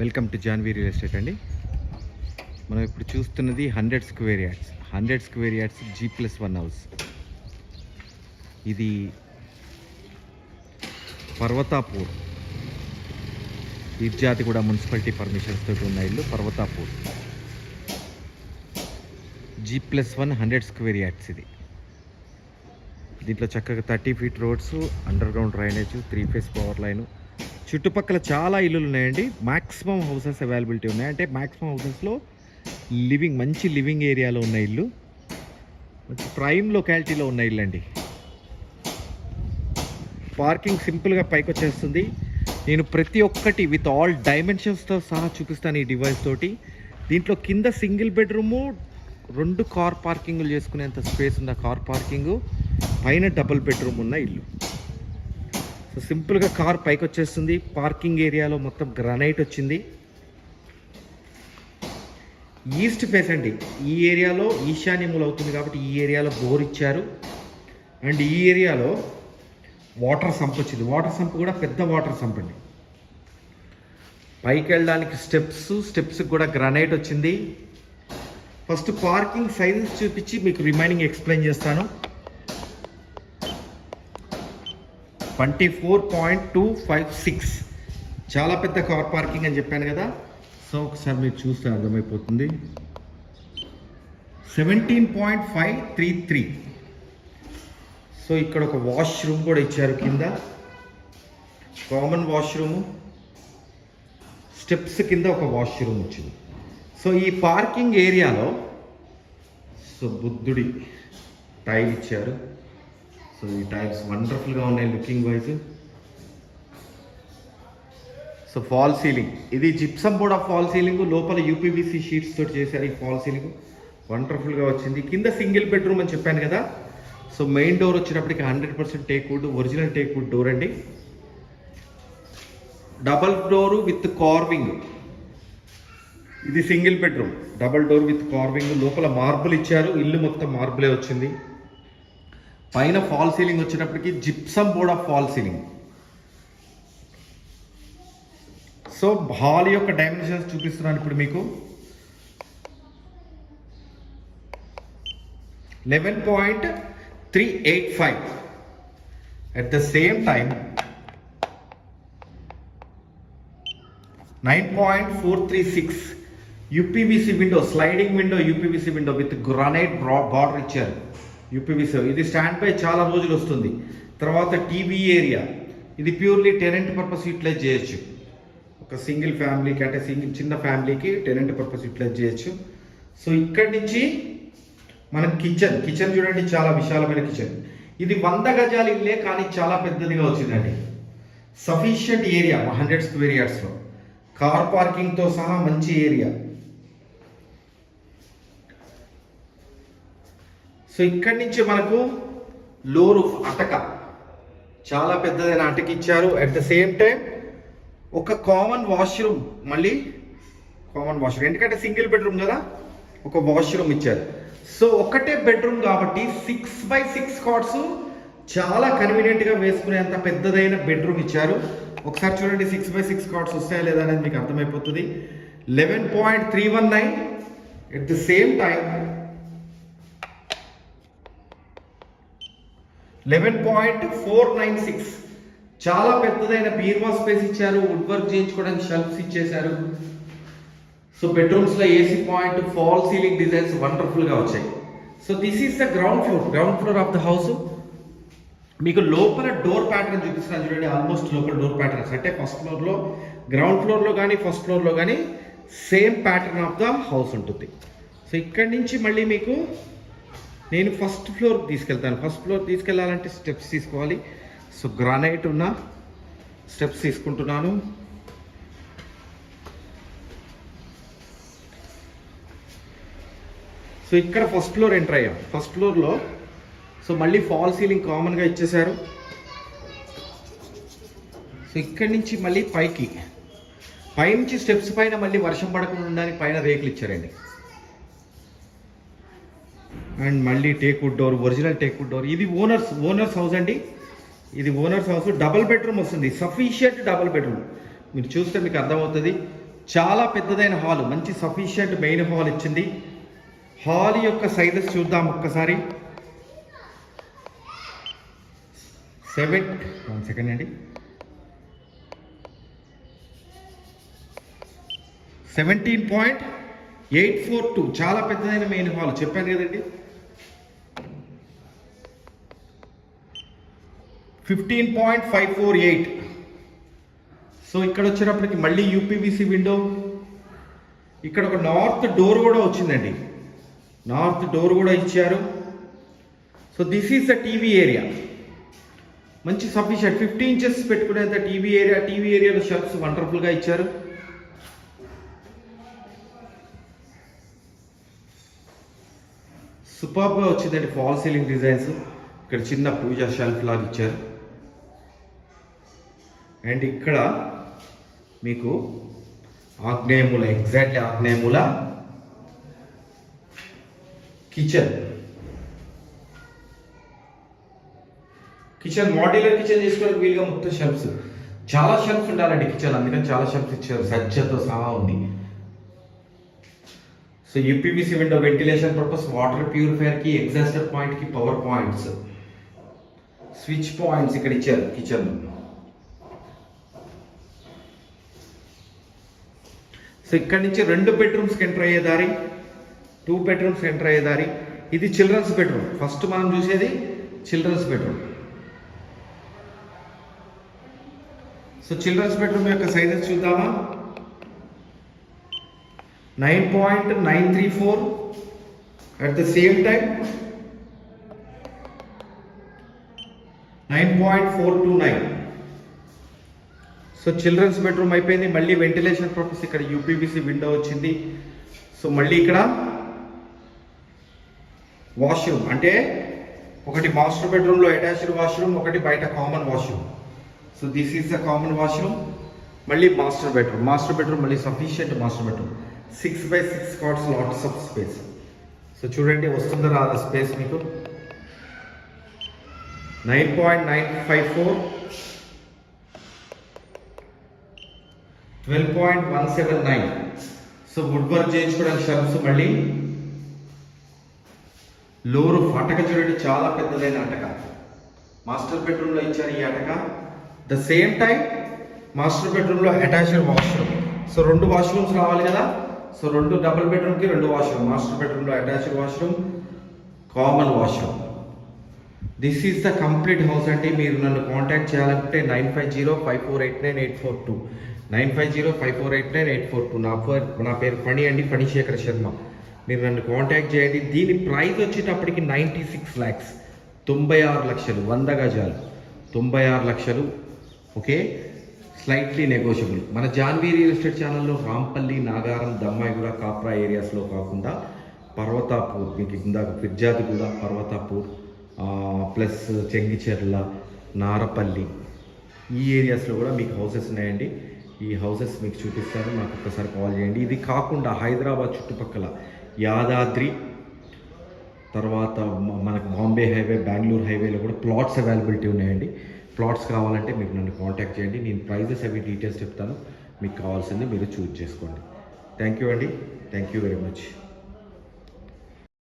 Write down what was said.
Welcome to Janvi real estate అండి. మనం ఇప్పుడు చూస్తున్నది hundred square yards. Hundred square yards G plus one house. ఇది పర్వతాపూర్. ఈర్జాతి కూడా మున్సిపాలిటీ పర్మిషన్స్ తోటి ఉన్న ఇల్లు Parvathapur. G plus one hundred square yards ఇది. దీంట్లో చక్కగా thirty feet roads underground drainage three phase power line చుట్టుపక్కల చాలా ఇల్లులు ఉన్నాయండి మాక్సిమం హౌసెస్ అవైలబిలిటీ ఉన్నాయి. అంటే మాక్సిమం హౌసెస్లో లివింగ్ మంచి లివింగ్ ఏరియాలో ఉన్న ఇల్లు. మంచి ప్రైమ్ లొకాలిటీలో ఉన్న ఇల్లు అండి పార్కింగ్ సింపుల్గా పైకి వచ్చేస్తుంది. నేను ప్రతి ఒక్కటి విత్ ఆల్ డైమెన్షన్స్తో సహా చూపిస్తాను ఈ డివైస్ తోటి. దీంట్లో కింద సింగిల్ బెడ్రూము రెండు కార్ పార్కింగ్లు చేసుకునేంత స్పేస్ ఉన్న కార్ పార్కింగ్ పైన డబుల్ బెడ్రూమ్ ఉన్న ఇల్లు. సో సింపుల్గా కార్ పైకి వచ్చేస్తుంది. పార్కింగ్ ఏరియాలో మొత్తం గ్రనైట్ వచ్చింది. ఈస్ట్ ఫేస్ అండి. ఈ ఏరియాలో ఈశాన్యములు అవుతుంది కాబట్టి ఈ ఏరియాలో బోర్ ఇచ్చారు. అండ్ ఈ ఏరియాలో వాటర్ సంప్ వచ్చింది. వాటర్ సంప్ కూడా పెద్ద వాటర్ సంప్ అండి. పైకి వెళ్ళడానికి స్టెప్స్ స్టెప్స్ కూడా గ్రనైట్ వచ్చింది. ఫస్ట్ పార్కింగ్ సైజెస్ చూపించి మీకు రిమైనింగ్ ఎక్స్ప్లెయిన్ చేస్తాను. Twenty four point two five six. చాలా పెద్ద కార్ పార్కింగ్ అని చెప్పాను కదా. సో ఒకసారి మీరు చూస్తే అర్థమైపోతుంది. Seventeen point five three three. So ఇక్కడ ఒక వాష్రూమ్ కూడా ఇచ్చారు కింద. Common washroom. స్టెప్స్ కింద ఒక వాష్రూమ్ వచ్చింది. సో ఈ పార్కింగ్ ఏరియాలో సో బుద్ధుడి టైల్ ఇచ్చారు. సో ఈ టైల్స్ వండర్ఫుల్గా ఉన్నాయి looking wise so fall ceiling ఇది జిప్సమ్ కూడా ఫాల్ సీలింగ్ లోపల యూపీవీసీ షీట్స్ తోటి చేశారు ఈ ఫాల్ సీలింగ్ వండర్ఫుల్గా వచ్చింది. కింద సింగిల్ బెడ్రూమ్ అని చెప్పాను కదా. సో మెయిన్ డోర్ వచ్చినప్పటికి hundred percent teak wood original teak wood door అండి. డబల్ డోర్ విత్ కార్వింగ్ ఇది single bedroom double door with carving లోపల మార్బుల్ ఇచ్చారు. ఇల్లు మొత్తం మార్బులే వచ్చింది. పైన ఫాల్ సీలింగ్ వచ్చేటప్పటికి gypsum board of fall ceiling. So hall యొక్క డైమెన్షన్స్ చూపిస్తున్నాను ఇప్పుడు మీకు. Eleven point three eight five. At the same time nine point four three six. UPVC window sliding window UPVC window with granite border ఇచ్చారు UPVC ఇది stand by చాలా రోజులు వస్తుంది. తర్వాత టీవీ ఏరియా. ఇది ప్యూర్లీ టెనెంట్ పర్పస్ యూటిలైజ్ చేయొచ్చు. ఒక single ఫ్యామిలీకి అంటే సింగిల్ చిన్న ఫ్యామిలీకి టెనెంట్ పర్పస్ యూటిలైజ్ చేయొచ్చు. సో ఇక్కడి నుంచి మన కిచెన్. కిచెన్ చూడండి చాలా విశాలమైన కిచెన్. ఇది వంద గజాలు ఇల్లే కానీ చాలా పెద్దదిగా వచ్చిందండి. సఫిషియంట్ ఏరియా హండ్రెడ్ స్క్వేర్ యార్డ్స్లో కార్ పార్కింగ్తో సహా మంచి ఏరియా సో ఇక్కడి నుంచి మనకు లో రూఫ్ అటక. చాలా పెద్దదైన అటక ఇచ్చారు. అట్ ద సేమ్ టైం ఒక కామన్ వాష్రూమ్ మళ్ళీ కామన్ వాష్రూమ్ ఎందుకంటే సింగిల్ బెడ్రూమ్ కదా ఒక వాష్రూమ్ ఇచ్చారు. సో ఒకటే బెడ్రూమ్ కాబట్టి సిక్స్ బై సిక్స్ కాట్స్ చాలా కన్వీనియంట్గా వేసుకునేంత పెద్దదైన బెడ్రూమ్ ఇచ్చారు. ఒకసారి చూడండి సిక్స్ బై సిక్స్ కార్డ్స్ వస్తాయా లేదా అనేది మీకు అర్థమైపోతుంది. Eleven point three one nine at the same time eleven point four nine six చాలా పెద్దదైన బీర్వా స్పేస్ ఇచ్చారు వుడ్ వర్క్ చేయించుకోవడానికి షెల్ఫ్స్ ఇచ్చేశారు. So బెడ్రూమ్స్లో AC point fall ceiling designs వండర్ఫుల్గా వచ్చాయి. So this is the ground floor ground floor of the house మీకు లోపల door pattern చూపిస్తున్నాను చూడండి ఆల్మోస్ట్ లోపల డోర్ ప్యాటర్న్స్ అంటే ఫస్ట్ ఫ్లోర్లో గ్రౌండ్ ఫ్లోర్లో కానీ ఫస్ట్ ఫ్లోర్లో కానీ same pattern of the house ఉంటుంది. సో ఇక్కడి నుంచి మళ్ళీ మీకు నేను ఫస్ట్ ఫ్లోర్ తీసుకెళ్తాను. ఫస్ట్ ఫ్లోర్ తీసుకెళ్ళాలంటే స్టెప్స్ తీసుకోవాలి. సో గ్రానైట్ ఉన్న స్టెప్స్ తీసుకుంటున్నాను. సో ఇక్కడ ఫస్ట్ ఫ్లోర్ ఎంటర్ అయ్యాం. ఫస్ట్ ఫ్లోర్లో సో మళ్ళీ ఫాల్ సీలింగ్ కామన్గా ఇచ్చేశారు. సో ఇక్కడి నుంచి మళ్ళీ పైకి. పైనుంచి స్టెప్స్ పైన మళ్ళీ వర్షం పడకుండా ఉండడానికి పైన రేకులు ఇచ్చారండి. అండ్ మళ్ళీ teak wood door original teak wood door. ఇది ఓనర్స్ ఓనర్స్ హౌస్ అండి. ఇది ఓనర్స్ హౌస్ డబల్ బెడ్రూమ్ వస్తుంది. Sufficient double bedroom. మీరు చూస్తే మీకు అర్థమవుతుంది. చాలా పెద్దదైన హాల్ మంచి సఫిషియంట్ మెయిన్ హాల్ ఇచ్చింది. హాల్ యొక్క సైజెస్ చూద్దాం ఒక్కసారి. సెవెన్ వన్ సెకండ్ అండి. Seventeen point eight four two. చాలా పెద్దదైన మెయిన్ హాల్ చెప్పాను కదండి. Fifteen point five four eight so ఇక్కడ వచ్చేటప్పటికి మళ్ళీ యూపీవీసీ విండో ఇక్కడ ఒక నార్త్ డోర్ కూడా వచ్చిందండి. నార్త్ డోర్ కూడా ఇచ్చారు. So this is the TV area మంచి సఫిషియెంట్ ఫిఫ్టీ ఇంచెస్ పెట్టుకునేంత టీవీ ఏరియా టీవీ ఏరియాలో షెల్ఫ్స్ వండర్ఫుల్గా ఇచ్చారు. సూపర్గా వచ్చిందండి ఫాల్ సీలింగ్ డిజైన్స్ ఇక్కడ చిన్న పూజ షెల్ఫ్ లాగా ఇచ్చారు. అండ్ ఇక్కడ మీకు ఆగ్నేయముల ఎగ్జాక్ట్లీ ఆగ్నేయముల కిచెన్ కిచెన్ మాడ్యులర్ కిచెన్ చేసుకోవడానికి వీలుగా మొత్తం షెల్ఫ్స్ చాలా షెల్ఫ్స్ ఉండాలండి కిచెన్ అందుకని చాలా షెల్ఫ్స్ ఇచ్చారు. సజ్జతో సహా ఉంది. So UPVC window ventilation purpose water ప్యూరిఫైయర్కి exhauster పాయింట్కి పవర్ పాయింట్స్ స్విచ్ పాయింట్స్ ఇక్కడ ఇచ్చారు కిచెన్ సో ఇక్కడ నుంచి రెండు బెడ్రూమ్స్కి ఎంటర్ అయ్యే దారి టూ బెడ్రూమ్స్ ఎంటర్ అయ్యే దారి. ఇది చిల్డ్రన్స్ బెడ్రూమ్ ఫస్ట్ మనం చూసేది children's bedroom so children's bedroom యొక్క సైజెస్ చూద్దామా? Nine point nine three four at the same time nine point four two nine so children's bedroom అయిపోయింది. మళ్ళీ వెంటిలేషన్ పర్పస్ ఇక్కడ యూపీబీసీ విండో వచ్చింది. సో మళ్ళీ ఇక్కడ వాష్రూమ్ అంటే ఒకటి మాస్టర్ బెడ్రూమ్లో అటాచ్డ్ వాష్రూమ్ ఒకటి బయట common washroom so this is the common washroom మళ్ళీ మాస్టర్ బెడ్రూమ్ మాస్టర్ బెడ్రూమ్ మళ్ళీ sufficient master bedroom six by six cots lots of space so చూడండి వస్తుందా రాదా స్పేస్ మీకు? Nine point nine five four twelve point one seven nine so wood work చేయించుకోవడానికి shelves మళ్ళీ. లోరు అటక చూడండి చాలా పెద్దదైన అటక. మాస్టర్ బెడ్రూమ్లో ఇచ్చారు ఈ అటక. ద సేమ్ టైం మాస్టర్ బెడ్రూమ్లో అటాచ్డ్ వాష్రూమ్. సో రెండు వాష్రూమ్స్ రావాలి కదా. సో రెండు డబుల్ బెడ్రూమ్కి రెండు వాష్రూమ్. మాస్టర్ బెడ్రూమ్లో attached washroom common washroom. This is the complete house అంటే మీరు నన్ను కాంటాక్ట్ చేయాలంటే nine five zero five four eight nine eight four two. Nine five zero five four eight nine eight four two. నా పేరు నా పేరు పని అండి ఫణిశేఖర్ శర్మ. మీరు నన్ను కాంటాక్ట్ చేయండి. దీని ప్రైస్ వచ్చేటప్పటికి నైంటీ సిక్స్ ల్యాక్స్ తొంభై ఆరు లక్షలు వంద గజాలు. తొంభై ఆరు లక్షలు ఓకే? స్లైట్లీ నెగోషియబుల్ మన జాన్వీ రియల్ ఎస్టేట్ ఛానల్లో రాంపల్లి నాగారం దమ్మాయిగూడ కాప్రా ఏరియాస్లో కాకుండా పర్వతాపూర్ మీకు ఇందాక ఫిర్జాదిగూడ పర్వతాపూర్ ప్లస్ చెంగిచెర్ల నారపల్లి ఈ ఏరియాస్లో కూడా మీకు హౌసెస్ ఉన్నాయండి. ఈ హౌసెస్ మీకు చూపిస్తాను నాకు ఒక్కసారి కాల్ చేయండి. ఇది కాకుండా హైదరాబాద్ చుట్టుపక్కల యాదాద్రి తర్వాత మనకు బాంబే హైవే బెంగళూరు హైవేలో కూడా ప్లాట్స్ అవైలబిలిటీ ఉన్నాయండి. ప్లాట్స్ కావాలంటే మీకు నన్ను కాంటాక్ట్ చేయండి. నేను ప్రైజెస్ అవి డీటెయిల్స్ చెప్తాను. మీకు కావాల్సింది మీరు చూజ్ చేసుకోండి. థ్యాంక్ యూ అండి. Thank you very much